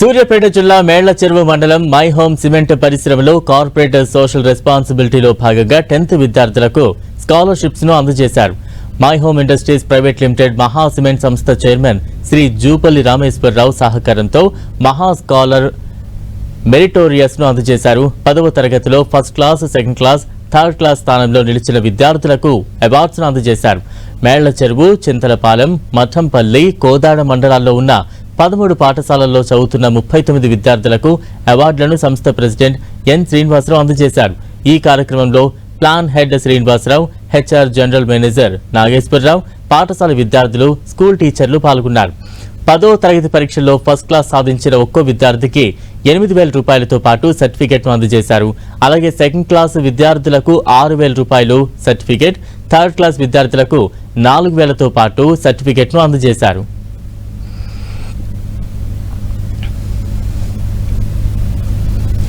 సూర్యాపేట జిల్లా మేళ్ళ చెరువు మండలం my home cement పరిశ్రమలో కార్పొరేట్ సోషల్ రెస్పాన్సిబిలిటీలో భాగంగా టెన్త్ విద్యార్థులకు స్కాలర్షిప్స్ను అందజేశారు. My home industries private limited Maha cement సంస్థ చైర్మన్ శ్రీ జూపల్లి రామేశ్వరరావు సహకారంతో మహా స్కాలర్ మెరిటోరియస్ను అందజేశారు. పదవ తరగతిలో first class second class third class స్థానంలో నిలిచిన విద్యార్థులకు అవార్డ్స్ను అందజేశారు. మేళ్ళ చెరువు చింతలపాలెం మఠంపల్లి కోదాడ మండలాల్లో ఉన్న పదమూడు పాఠశాలల్లో చదువుతున్న ముప్పై తొమ్మిది విద్యార్థులకు అవార్డులను సంస్థ ప్రెసిడెంట్ ఎన్ శ్రీనివాసరావు అందజేశారు. ఈ కార్యక్రమంలో plan head Srinivasa Rao HR general manager Nageswara Rao పాఠశాల విద్యార్థులు స్కూల్ టీచర్లు పాల్గొన్నారు. పదో తరగతి పరీక్షల్లో ఫస్ట్ క్లాస్ సాధించిన ఒక్కో విద్యార్థికి ఎనిమిది వేల రూపాయలతో పాటు సర్టిఫికెట్ను అందజేశారు. అలాగే సెకండ్ క్లాస్ విద్యార్థులకు ఆరు వేల రూపాయలు సర్టిఫికెట్ థర్డ్ క్లాస్ విద్యార్థులకు నాలుగు వేలతో పాటు సర్టిఫికెట్ను అందజేశారు.